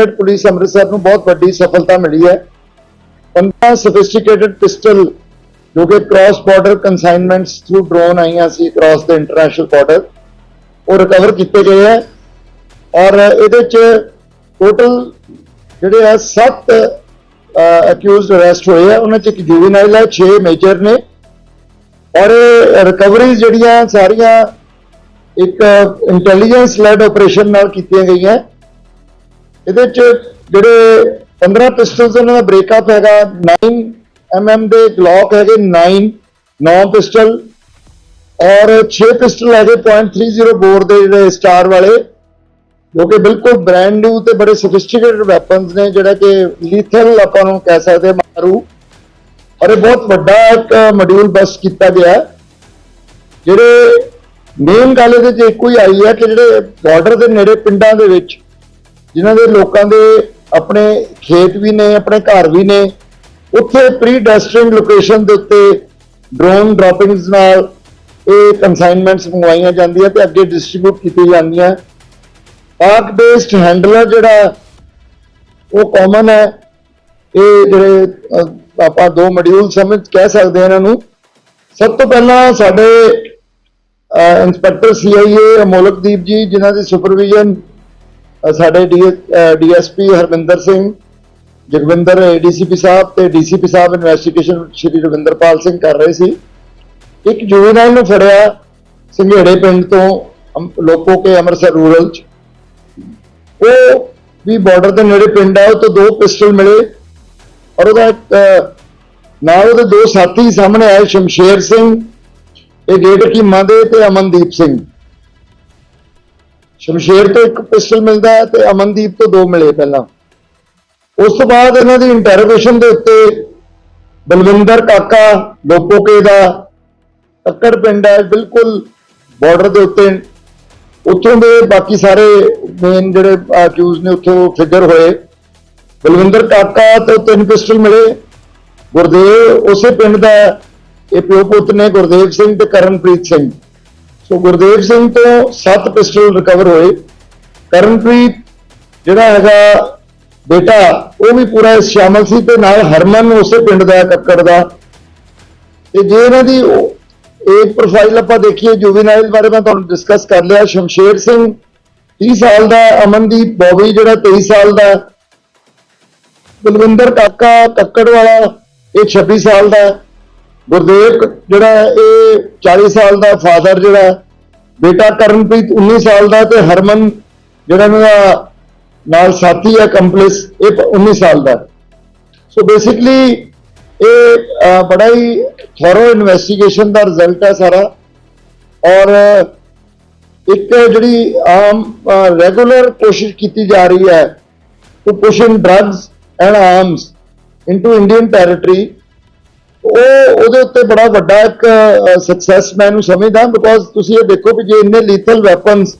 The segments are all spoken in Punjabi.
ਸਟੇਟ ਪੁਲਿਸ ਅੰਮ੍ਰਿਤਸਰ ਨੂੰ ਬਹੁਤ ਵੱਡੀ ਸਫਲਤਾ ਮਿਲੀ ਹੈ। 15 ਸੋਫਿਸਟੀਕੇਟਡ ਪਿਸਟਲ ਜੋ ਕਿ cross border consignments through drone ਆਈਆਂ ਸੀ ਕ੍ਰਾਸ ਦ ਇੰਟਰਨੈਸ਼ਨਲ ਬਾਰਡਰ ਉਹ ਰਿਕਵਰ ਕੀਤੇ ਗਏ ਹੈ। ਔਰ ਇਹਦੇ ਚ ਟੋਟਲ ਜਿਹੜੇ ਆ 7 ਅਕਿਊਜ਼ਡ ਅਰੈਸਟ ਹੋਏ ਆ। ਉਹਨਾਂ ਚ ਇੱਕ ਜੁਵੀਨਾਈਲ ਹੈ 6 ਮੇਜਰ ਨੇ। ਔਰ ਰਿਕਵਰੀਜ਼ ਜਿਹੜੀਆਂ ਸਾਰੀਆਂ ਇੱਕ ਇੰਟੈਲੀਜੈਂਸ ਲੈਡ ਆਪਰੇਸ਼ਨ ਨਾਲ ਕੀਤੀਆਂ ਗਈਆਂ। ਇਹਦੇ ਚ ਜਿਹੜੇ 15 ਪਿਸਟਲਸ ਉਹਨਾਂ ਦਾ ਬ੍ਰੇਕਅਪ ਹੈਗਾ 9 mm ਦੇ ਗਲੌਕ ਹੈਗੇ 9 9 ਪਿਸਟਲ ਔਰ 6 ਪਿਸਟਲ ਹੈਗੇ .30 ਬੋਰ ਦੇ ਜਿਹੜੇ ਸਟਾਰ ਵਾਲੇ, ਜੋ ਕਿ ਬਿਲਕੁਲ ਬ੍ਰਾਂਡ ਨਿਊ ਤੇ ਬੜੇ ਸੋਫਿਸਟੀਕੇਟਡ ਵੈਪਨਸ ਨੇ, ਜਿਹੜਾ ਕਿ ਲੀਥਲ ਆਪਾਂ ਨੂੰ ਕਹਿ ਸਕਦੇ ਹਾਂ, ਮਾਰੂ। ਔਰ ਇਹ ਬਹੁਤ ਵੱਡਾ ਇੱਕ ਮੋਡਿਊਲ ਬਸ ਕੀਤਾ ਗਿਆ ਜਿਹੜੇ ਮੇਨ ਗੱਲ ਇਹਦੇ ਚ ਇੱਕੋ ਹੀ ਆਈ ਹੈ ਕਿ ਜਿਹੜੇ ਬਾਰਡਰ ਦੇ ਨੇੜੇ ਪਿੰਡਾਂ ਦੇ ਵਿੱਚ ਜਿਨ੍ਹਾਂ ਦੇ ਲੋਕਾਂ ਦੇ ਆਪਣੇ ਖੇਤ ਵੀ ਨੇ, ਆਪਣੇ ਘਰ ਵੀ ਨੇ, ਉੱਥੇ ਪ੍ਰੀ ਡੈਸਟਿਨਡ ਲੋਕੇਸ਼ਨ ਦੇ ਉੱਤੇ ਡਰੋਨ ਡ੍ਰੌਪਿੰਗਸ ਨਾਲ ਇਹ ਕਨਸਾਈਨਮੈਂਟਸ ਮੰਗਵਾਈਆਂ ਜਾਂਦੀਆਂ ਤੇ ਅੱਗੇ ਡਿਸਟ੍ਰੀਬਿਊਟ ਕੀਤੀ ਜਾਂਦੀਆਂ। ਪਾਕ ਬੇਸਡ ਹੈਂਡਲਰ ਜਿਹੜਾ, ਉਹ ਕਾਮਨ ਹੈ। ਇਹ ਜਿਹੜੇ ਆਪਾਂ ਦੋ ਮੋਡਿਊਲ ਸਮਝ ਕਹਿ ਸਕਦੇ ਹਾਂ ਇਹਨਾਂ ਨੂੰ। ਸਭ ਤੋਂ ਪਹਿਲਾਂ ਸਾਡੇ ਇੰਸਪੈਕਟਰ ਸੀਆਈਏ ਅਮੋਲਕਦੀਪ ਜੀ, ਜਿਨ੍ਹਾਂ ਦੀ ਸੁਪਰਵਿਜ਼ਨ ਸਾਡੇ ਡੀਐਸਪੀ ਹਰਵਿੰਦਰ ਸਿੰਘ, ਜਗਵਿੰਦਰ ਏਡੀਸੀਪੀ ਸਾਹਿਬ ਤੇ ਡੀਸੀਪੀ ਸਾਹਿਬ ਇਨਵੈਸਟੀਗੇਸ਼ਨ ਸ਼੍ਰੀ ਰਵਿੰਦਰਪਾਲ ਸਿੰਘ ਕਰ ਰਹੇ ਸੀ। ਇੱਕ ਜੁਵੇਨਾਈਲ ਨੂੰ ਫੜਿਆ ਸੰਘੇੜੇ ਪਿੰਡ ਤੋਂ ਲੋਕੋ ਕੇ ਅੰਮ੍ਰਿਤਸਰ ਰੂਰਲ ਚ। ਉਹ ਵੀ ਬਾਰਡਰ ਦੇ ਨੇੜੇ ਪਿੰਡ ਆ ਉਹ ਤੋਂ ਦੋ ਪਿਸਟਲ ਮਿਲੇ ਔਰ ਉਹਦਾ ਨਾਲ ਉਹਦੇ ਦੋ ਸਾਥੀ ਸਾਹਮਣੇ ਆਏ, ਸ਼ਮਸ਼ੇਰ ਸਿੰਘ, ਇਹ ਗੇਟ ਕੀਮਾ ਦੇ ਤੇ ਅਮਨਦੀਪ ਸਿੰਘ। ਸ਼ਮਸ਼ੇਰ ਤੋਂ ਇੱਕ ਪਿਸਟਲ ਮਿਲਦਾ ਹੈ ਤੇ ਅਮਨਦੀਪ ਤੋਂ ਦੋ ਮਿਲੇ ਪਹਿਲਾਂ। ਉਸ ਤੋਂ ਬਾਅਦ ਇਹਨਾਂ ਦੀ ਇੰਟਰੋਗੇਸ਼ਨ ਦੇ ਉੱਤੇ ਬਲਵਿੰਦਰ ਕਾਕਾ ਲੋਪੋਕੇ ਦਾ ਕੱਕੜ ਪਿੰਡ ਹੈ, ਬਿਲਕੁਲ ਬਾਰਡਰ ਦੇ ਉੱਤੇ। ਉੱਥੋਂ ਦੇ ਬਾਕੀ ਸਾਰੇ ਮੇਨ ਜਿਹੜੇ ਅਕਿਊਜ਼ ਨੇ ਉੱਥੋਂ ਫਿਗਰ ਹੋਏ। ਬਲਵਿੰਦਰ ਕਾਕਾ ਤੋਂ ਤਿੰਨ ਪਿਸਟਲ ਮਿਲੇ। ਗੁਰਦੇਵ, ਉਸੇ ਪਿੰਡ ਦਾ ਇਹ ਪਿਓ ਪੁੱਤ ਨੇ ਗੁਰਦੇਵ ਸਿੰਘ ਤੇ ਕਰਨਪ੍ਰੀਤ ਸਿੰਘ। ਸੋ ਗੁਰਦੇਵ ਸਿੰਘ ਤੋਂ 7 ਪਿਸਟਲ ਰਿਕਵਰ ਹੋਏ। ਕਰਨਪ੍ਰੀਤ, ਜਿਹੜਾ ਹੈਗਾ ਬੇਟਾ, ਉਹ ਵੀ ਪੂਰਾ ਇਸ ਸ਼ਾਮਲ ਸੀ ਤੇ ਨਾਲ ਹਰਮਨ ਉਸੇ ਪਿੰਡ ਦਾ ਕੱਕੜ ਦਾ। ਤੇ ਜੇ ਇਹਨਾਂ ਦੀ ਏਜ ਪ੍ਰੋਫਾਈਲ ਆਪਾਂ ਦੇਖੀਏ ਜੁਵੀਨਾਈਲ ਬਾਰੇ ਮੈਂ ਤੁਹਾਨੂੰ ਡਿਸਕਸ ਕਰ ਲਿਆ। ਸ਼ਮਸ਼ੇਰ ਸਿੰਘ 30 ਸਾਲ ਦਾ, ਅਮਨਦੀਪ ਬੋਬੀ, ਜਿਹੜਾ 23 ਸਾਲ ਦਾ। ਬਲਵਿੰਦਰ ਕਾਕਾ, ਕੱਕੜ ਵਾਲਾ, ਇਹ 26 ਸਾਲ ਦਾ। ਗੁਰਦੇਵ ਜਿਹੜਾ ਹੈ, ਇਹ 40 ਸਾਲ ਦਾ ਫਾਦਰ ਜਿਹੜਾ ਬੇਟਾ ਕਰਨਪ੍ਰੀਤ 19 ਸਾਲ ਦਾ ਤੇ ਹਰਮਨ ਜਿਹੜਾ ਇਹਨਾਂ ਦਾ ਨਾਲ ਸਾਥੀ ਹੈ ਕੰਪਲਿਸ ਇਹ ਪ- 19 ਸਾਲ ਦਾ। ਸੋ ਬੇਸਿਕਲੀ ਇਹ ਬੜਾ ਹੀ ਥੋਰੋ ਇਨਵੈਸਟੀਗੇਸ਼ਨ ਦਾ ਰਿਜ਼ਲਟ ਹੈ ਸਾਰਾ। ਔਰ ਇੱਕ ਜਿਹੜੀ ਆਮ ਰੈਗੂਲਰ ਕੋਸ਼ਿਸ਼ ਕੀਤੀ ਜਾ ਰਹੀ ਹੈ to push in drugs and arms into Indian territory ਉਹ ਉਹਦੇ ਉੱਤੇ ਬੜਾ ਵੱਡਾ ਇੱਕ ਸਕਸੈਸ ਮੈਂ ਇਹਨੂੰ ਸਮਝਦਾ ਬਿਕੋਜ਼ ਤੁਸੀਂ ਇਹ ਦੇਖੋ ਕਿ ਜੇ ਇੰਨੇ ਲੀਥਲ ਵੈਪਨਸ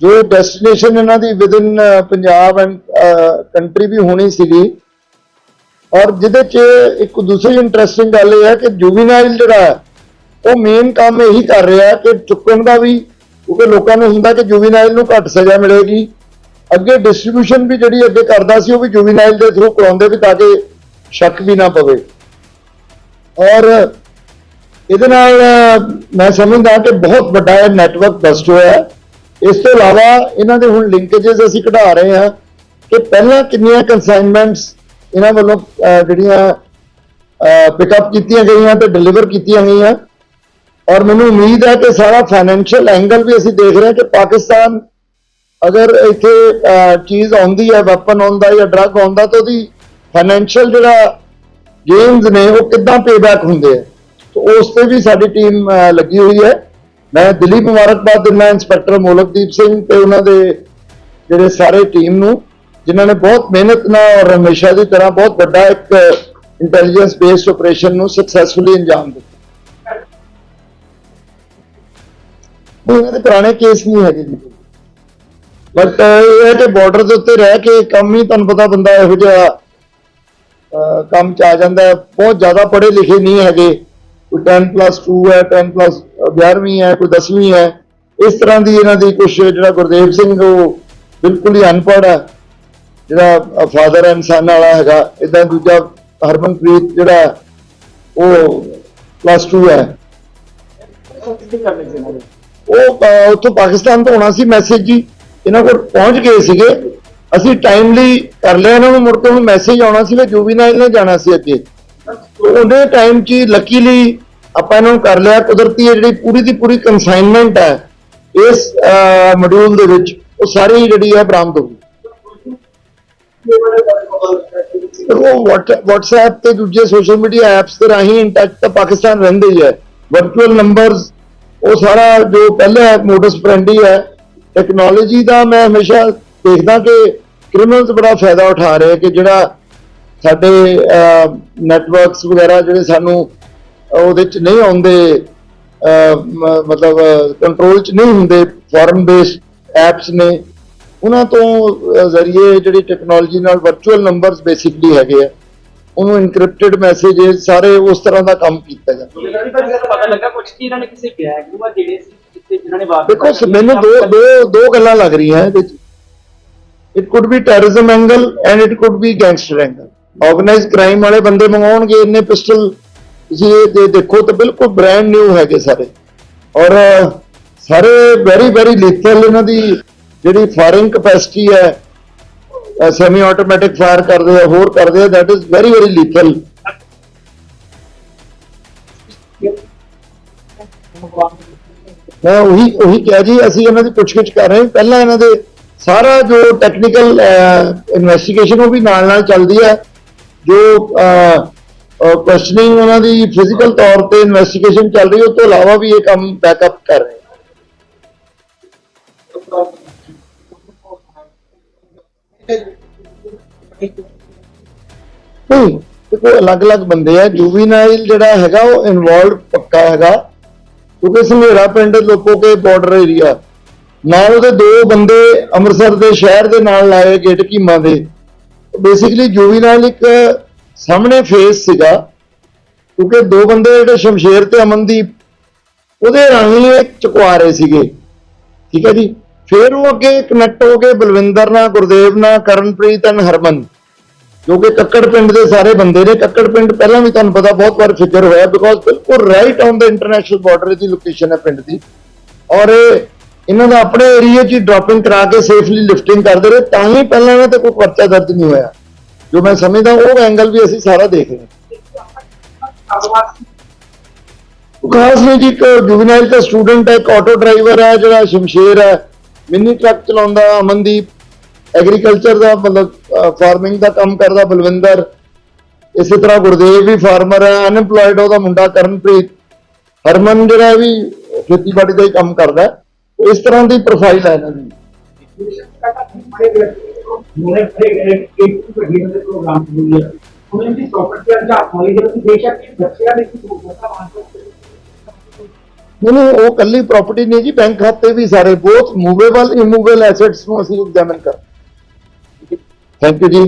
ਜੋ ਡੈਸਟੀਨੇਸ਼ਨ ਇਹਨਾਂ ਦੀ ਵਿਦਨ ਪੰਜਾਬ ਐਂਡ ਕੰਟਰੀ ਵੀ ਹੋਣੀ ਸੀਗੀ ਔਰ ਜਿਹਦੇ ਚ ਇੱਕ ਦੂਸਰੀ ਇੰਟਰਸਟਿੰਗ ਗੱਲ ਇਹ ਹੈ ਕਿ ਜੁਵੀਨਾਈਲ ਜਿਹੜਾ ਹੈ, ਉਹ ਮੇਨ ਕੰਮ ਇਹੀ ਕਰ ਰਿਹਾ ਕਿ ਚੁੱਕਣ ਦਾ ਵੀ ਕਿਉਂਕਿ ਲੋਕਾਂ ਨੂੰ ਹੁੰਦਾ ਕਿ ਜੁਵੀਨਾਈਲ ਨੂੰ ਘੱਟ ਸਜ਼ਾ ਮਿਲੇਗੀ। ਅੱਗੇ ਡਿਸਟ੍ਰੀਬਿਊਸ਼ਨ ਵੀ ਜਿਹੜੀ ਅੱਗੇ ਕਰਦਾ ਸੀ ਉਹ ਵੀ ਜੁਵੀਨਾਈਲ ਦੇ ਥਰੂ ਕਰਾਉਂਦੇ ਵੀ ਤਾਂ ਕਿ ਸ਼ੱਕ ਵੀ ਨਾ ਪਵੇ। ਔਰ ਇਹਦੇ ਨਾਲ ਮੈਂ ਸਮਝਦਾ ਕਿ ਬਹੁਤ ਵੱਡਾ ਇਹ ਨੈਟਵਰਕ ਬਸਟ ਹੋਇਆ ਇਸ ਤੋਂ ਇਲਾਵਾ ਇਹਨਾਂ ਦੇ ਹੁਣ ਲਿੰਕੇजेस ਅਸੀਂ ਕਢਾ ਰਹੇ ਹਾਂ ਕਿ ਪਹਿਲਾਂ ਕਿੰਨੀਆਂ ਕਨਸਾਈਨਮੈਂਟਸ ਇਹਨਾਂ ਵੱਲੋਂ ਜਿਹੜੀਆਂ ਪਿਕਅਪ ਕੀਤੀਆਂ ਗਈਆਂ ਤੇ ਡਿਲੀਵਰ ਕੀਤੀਆਂ ਗਈਆਂ। ਔਰ ਮੈਨੂੰ ਉਮੀਦ ਹੈ ਕਿ ਸਾਰਾ ਫਾਈਨੈਂਸ਼ੀਅਲ ਐਂਗਲ ਵੀ ਅਸੀਂ ਦੇਖ ਰਹੇ ਹਾਂ ਕਿ ਪਾਕਿਸਤਾਨ ਅਗਰ ਇੱਥੇ ਚੀਜ਼ ਆਉਂਦੀ ਹੈ ਵੈਪਨ ਆਉਂਦਾ ਜਾਂ ਡਰੱਗ ਆਉਂਦਾ ਤਾਂ ਉਹਦੀ ਫਾਈਨੈਂਸ਼ੀਅਲ ਜਿਹੜਾ ਗੇਮਸ ਨੇ ਉਹ ਕਿੱਦਾਂ ਪੇਬੈਕ ਹੁੰਦੇ ਆ? ਤਾਂ ਉਸ ਤੇ ਵੀ ਸਾਡੀ ਟੀਮ ਲੱਗੀ ਹੋਈ ਹੈ। ਮੈਂ ਦਿੱਲੀ ਮੁਬਾਰਕਬਾਦ ਦਿੰਦਾ ਇੰਸਪੈਕਟਰ ਮੋਲਕਦੀਪ ਸਿੰਘ ਤੇ ਉਹਨਾਂ ਦੇ ਜਿਹੜੇ ਸਾਰੇ ਟੀਮ ਨੂੰ, ਜਿਨ੍ਹਾਂ ਨੇ ਬਹੁਤ ਮਿਹਨਤ ਨਾਲ ਔਰ ਹਮੇਸ਼ਾ ਦੀ ਤਰ੍ਹਾਂ ਬਹੁਤ ਵੱਡਾ ਇੱਕ ਇੰਟੈਲੀਜੈਂਸ ਬੇਸਡ ਆਪਰੇਸ਼ਨ ਨੂੰ ਸਕਸੈਸਫੁਲੀ ਅੰਜਾਮ ਦਿੱਤਾ। ਉਹ ਇਹਨਾਂ ਦੇ ਪੁਰਾਣੇ ਕੇਸ ਨਹੀਂ ਹੈਗੇ ਜੀ। ਬਟ ਇਹ ਹੈ ਕਿ ਬਾਰਡਰ ਦੇ ਉੱਤੇ ਰਹਿ ਕੇ ਕੰਮ ਹੀ ਤੁਹਾਨੂੰ ਪਤਾ ਬੰਦਾ ਇਹੋ ਜਿਹਾ ਕੰਮ ਚ ਆ ਜਾਂਦਾ ਹੈ। ਬਹੁਤ ਜ਼ਿਆਦਾ ਪੜ੍ਹੇ ਲਿਖੇ ਨਹੀਂ ਹੈਗੇ। ਕੋਈ 10 2 ਹੈ 10 11ਵੀਂ ਹੈ, ਕੋਈ 10ਵੀਂ ਹੈ। ਇਸ ਤਰ੍ਹਾਂ ਦੀ ਇਹਨਾਂ ਦੀ ਕੁਝ ਜਿਹੜਾ ਗੁਰਦੇਵ ਸਿੰਘ ਉਹ ਬਿਲਕੁਲ ਹੀ ਅਨਪੜ੍ਹ ਹੈ। ਜਿਹੜਾ ਫਾਦਰ ਇਨਸਾਨ ਵਾਲਾ ਹੈਗਾ। ਇਦਾਂ ਦੂਜਾ ਹਰਮਨਪ੍ਰੀਤ ਜਿਹੜਾ ਉਹ ਪਲੱਸ 2 ਹੈ। ਉਹ ਉੱਥੋਂ ਪਾਕਿਸਤਾਨ ਤੋਂ ਆਉਣਾ ਸੀ ਮੈਸੇਜ ਜੀ। ਇਹਨਾਂ ਕੋਲ ਪਹੁੰਚ ਗਏ ਸੀਗੇ। ਅਸੀਂ ਟਾਈਮਲੀ ਕਰ ਲਿਆ, ਇਹਨਾਂ ਨੂੰ ਮੁੜ ਕੇ ਉਹਨੂੰ ਮੈਸੇਜ ਆਉਣਾ ਸੀ ਵੀ ਜੁਵੀਨਾਈਲ ਨੇ ਜਾਣਾ ਸੀ ਅੱਗੇ। ਉਹਦੇ ਟਾਈਮ 'ਚ ਲੱਕੀਲੀ ਆਪਾਂ ਇਹਨਾਂ ਨੂੰ ਕਰ ਲਿਆ, ਕੁਦਰਤੀ ਇਹ ਜਿਹੜੀ ਪੂਰੀ ਦੀ ਪੂਰੀ ਕਨਸਾਈਨਮੈਂਟ ਹੈ, ਇਸ ਮੋਡਿਊਲ ਦੇ ਵਿੱਚ, ਉਹ ਸਾਰੀ ਜਿਹੜੀ ਹੈ ਬਰਾਮਦ ਹੋ ਗਈ। ਉਹ WhatsApp ਤੇ ਦੂਜੇ ਸੋਸ਼ਲ ਮੀਡੀਆ ਐਪਸ ਤੇ ਰਾਹੀਂ ਇਨ ਤਾਂ ਪਾਕਿਸਤਾਨ ਰਹਿੰਦੇ ਹੀ ਹੈ। ਵਰਚੁਅਲ ਨੰਬਰਸ ਉਹ ਸਾਰਾ ਜੋ ਪਹਿਲਾਂ ਮੋਡਸ ਫਰੈਂਡੀ ਹੈ ਟੈਕਨੋਲੋਜੀ ਦਾ ਮੈਂ ਹਮੇਸ਼ਾ ਦੇਖਦਾ ਕਿ ਕ੍ਰਿਮੀਨਲਸ ਬੜਾ ਫਾਇਦਾ ਉਠਾ ਰਹੇ ਕਿ ਜਿਹੜਾ ਸਾਡੇ ਨੈਟਵਰਕਸ ਵਗੈਰਾ ਜਿਹੜੇ ਸਾਨੂੰ ਉਹਦੇ ਚ ਨਹੀਂ ਆਉਂਦੇ ਮਤਲਬ ਕੰਟਰੋਲ ਚ ਨਹੀਂ ਹੁੰਦੇ ਫੋਰਨ ਬੇਸਡ ਐਪਸ ਨੇ ਉਹਨਾਂ ਤੋਂ ਜ਼ਰੀਏ ਜਿਹੜੀ ਟੈਕਨੋਲੋਜੀ ਨਾਲ ਵਰਚੁਅਲ ਨੰਬਰਸ ਬੇਸਿਕਲੀ ਹੈਗੇ ਆ ਉਹਨੂੰ ਇਨਕ੍ਰਿਪਟਡ ਮੈਸੇजेस ਸਾਰੇ ਉਸ ਤਰ੍ਹਾਂ ਦਾ ਕੰਮ ਕੀਤਾ ਜਾਂਦਾ। ਦੇਖੋ ਮੈਨੂੰ ਦੋ ਦੋ ਦੋ ਗੱਲਾਂ ਲੱਗ ਰਹੀਆਂ ਇਹਦੇ ਵਿੱਚ it could be terrorism angle and it could be gangster angle organise crime ਵਾਲੇ ਬੰਦੇ ਮੰਗਾਉਣਗੇ, ਇੰਨੇ ਪਿਸਟਲ ਤੁਸੀਂ ਇਹ ਦੇਖੋ ਤਾਂ ਬਿਲਕੁਲ ਬ੍ਰਾਂਡ ਨਿਊ ਹੈਗੇ ਸਾਰੇ। ਔਰ, ਸਾਰੇ ਵੈਰੀ ਵੈਰੀ ਲੀਥਲ ਇਹਨਾਂ ਦੀ ਜਿਹੜੀ ਫਾਇਰਿੰਗ ਕਪੈਸਿਟੀ ਹੈ ਸੈਮੀ ਆਟੋਮੈਟਿਕ ਫਾਇਰ ਕਰਦੇ ਆ, ਹੋਰ ਕਰਦੇ ਆ that is very very lethal ਮੈਂ ਉਹੀ ਉਹੀ ਕਿਹਾ ਜੀ, ਅਸੀਂ ਇਹਨਾਂ ਦੀ ਪੁੱਛਗਿੱਛ ਕਰ ਰਹੇ ਪਹਿਲਾਂ ਇਹਨਾਂ ਦੇ ਸਾਰਾ ਜੋ ਟੈਕਨੀਕਲ ਇਨਵੈਸਟੀਗੇਸ਼ਨ ਉਹ ਵੀ ਨਾਲ ਨਾਲ ਚੱਲਦੀ ਹੈ। ਜੋ ਕੁਐਸਚਨਿੰਗ ਉਹਨਾਂ ਦੀ ਫਿਜ਼ੀਕਲ ਤੌਰ ਤੇ ਇਨਵੈਸਟੀਗੇਸ਼ਨ ਚੱਲ ਰਹੀ ਹੈ ਉਸ ਤੋਂ ਇਲਾਵਾ ਵੀ ਇਹ ਕੰਮ ਬੈਕਅਪ ਕਰ ਰਹੇ ਹਾਂ ਨਹੀਂ, ਦੇਖੋ, ਅਲੱਗ-ਅਲੱਗ ਬੰਦੇ ਆ। ਜੂਵੀਨਾਈਲ ਜਿਹੜਾ ਹੈਗਾ, ਉਹ ਇਨਵੋਲਵ ਪੱਕਾ ਹੈਗਾ। ਕਿਉਂਕਿ ਸੰਘੇਰਾ ਪਿੰਡ ਲੋਪੋਕੇ ਬਾਰਡਰ ਏਰੀਆ ਨਾਲ ਉਹਦੇ ਦੋ ਬੰਦੇ ਅੰਮ੍ਰਿਤਸਰ ਦੇ ਸ਼ਹਿਰ ਦੇ ਨਾਲ ਲਾਏ ਗੇਟ ਕੀਮਾ ਦੇ। ਬੇਸਿਕਲੀ ਜੂਵੀਨਾਈਲ ਇੱਕ ਸਾਹਮਣੇ ਫੇਸ ਸੀਗਾ, ਕਿਉਂਕਿ ਦੋ ਬੰਦੇ ਜਿਹੜੇ ਸ਼ਮਸ਼ੇਰ ਤੇ ਅਮਨਦੀਪ, ਉਹਦੇ ਰਾਹੀਂ ਇਹ ਚੁਕਵਾ ਰਹੇ ਸੀਗੇ। ਠੀਕ ਹੈ ਜੀ? ਫਿਰ ਉਹ ਅੱਗੇ ਕਨੈਕਟ ਹੋ ਕੇ ਬਲਵਿੰਦਰ ਨਾਲ, ਗੁਰਦੇਵ ਨਾਲ, ਕਰਨਪ੍ਰੀਤ ਐਂਡ ਹਰਮਨ, ਜੋ ਕਿ ਕੱਕੜ ਪਿੰਡ ਦੇ ਸਾਰੇ ਬੰਦੇ ਨੇ। ਕੱਕੜ ਪਿੰਡ ਪਹਿਲਾਂ ਵੀ ਤੁਹਾਨੂੰ ਪਤਾ ਬਹੁਤ ਵਾਰ ਫਿਕਰ ਹੋਇਆ ਬਿਕੋਜ਼ ਬਿਲਕੁਲ right on the international border the location ਹੈ ਪਿੰਡ ਦੀ। ਔਰ ਇਹ ਇਹਨਾਂ ਦਾ ਆਪਣੇ ਏਰੀਆ 'ਚ ਡ੍ਰੌਪਿੰਗ ਕਰਾ ਕੇ ਸੇਫਲੀ ਲਿਫਟਿੰਗ ਕਰਦੇ ਰਹੇ, ਤਾਂ ਹੀ ਪਹਿਲਾਂ ਇਹਨਾਂ ਤੇ ਕੋਈ ਪਰਚਾ ਦਰਜ ਨਹੀਂ ਹੋਇਆ। ਜੋ ਮੈਂ ਸਮਝਦਾ, ਉਹ ਐਂਗਲ ਵੀ ਅਸੀਂ ਸਾਰਾ ਦੇਖ ਰਹੇ ਖਾਸ ਨਹੀਂ ਜੀ, ਇੱਕ ਜੁਵਨਾਈਲ ਦਾ ਸਟੂਡੈਂਟ ਹੈ, ਇੱਕ ਆਟੋ ਡਰਾਈਵਰ ਹੈ, ਜਿਹੜਾ ਸ਼ਮਸ਼ੇਰ ਹੈ। ਮਿੰਨੀ ਟਰੱਕ ਚਲਾਉਂਦਾ ਅਮਨਦੀਪ। ਐਗਰੀਕਲਚਰ ਦਾ ਮਤਲਬ ਫਾਰਮਿੰਗ ਦਾ ਕੰਮ ਕਰਦਾ ਬਲਵਿੰਦਰ। ਇਸੇ ਤਰ੍ਹਾਂ ਗੁਰਦੇਵ ਵੀ ਫਾਰਮਰ ਹੈ ਅਨਪਲੋਇਡ ਉਹਦਾ ਮੁੰਡਾ ਕਰਨਪ੍ਰੀਤ। ਹਰਮਨ ਜਿਹੜਾ ਵੀ ਖੇਤੀਬਾੜੀ ਦਾ ਹੀ ਕੰਮ ਕਰਦਾ ਇਸ ਤਰ੍ਹਾਂ ਦੀ ਪ੍ਰੋਫਾਈਲ ਹੈ ਇਹਨਾਂ ਦੀ। ਨਹੀਂ ਨਹੀਂ ਉਹ ਕੱਲੀ ਪ੍ਰਾਪਰਟੀ ਨਹੀਂ ਜੀ ਬੈਂਕ ਖਾਤੇ ਵੀ ਸਾਰੇ ਬਹੁਤ ਮੂਵੇਬਲ ਇਮੂਵੇਬਲ ਐਸੈਟਸ ਨੂੰ ਅਸੀਂ ਐਗਜ਼ਾਮਿਨ ਕਰ ਥੈਂਕ ਯੂ ਜੀ।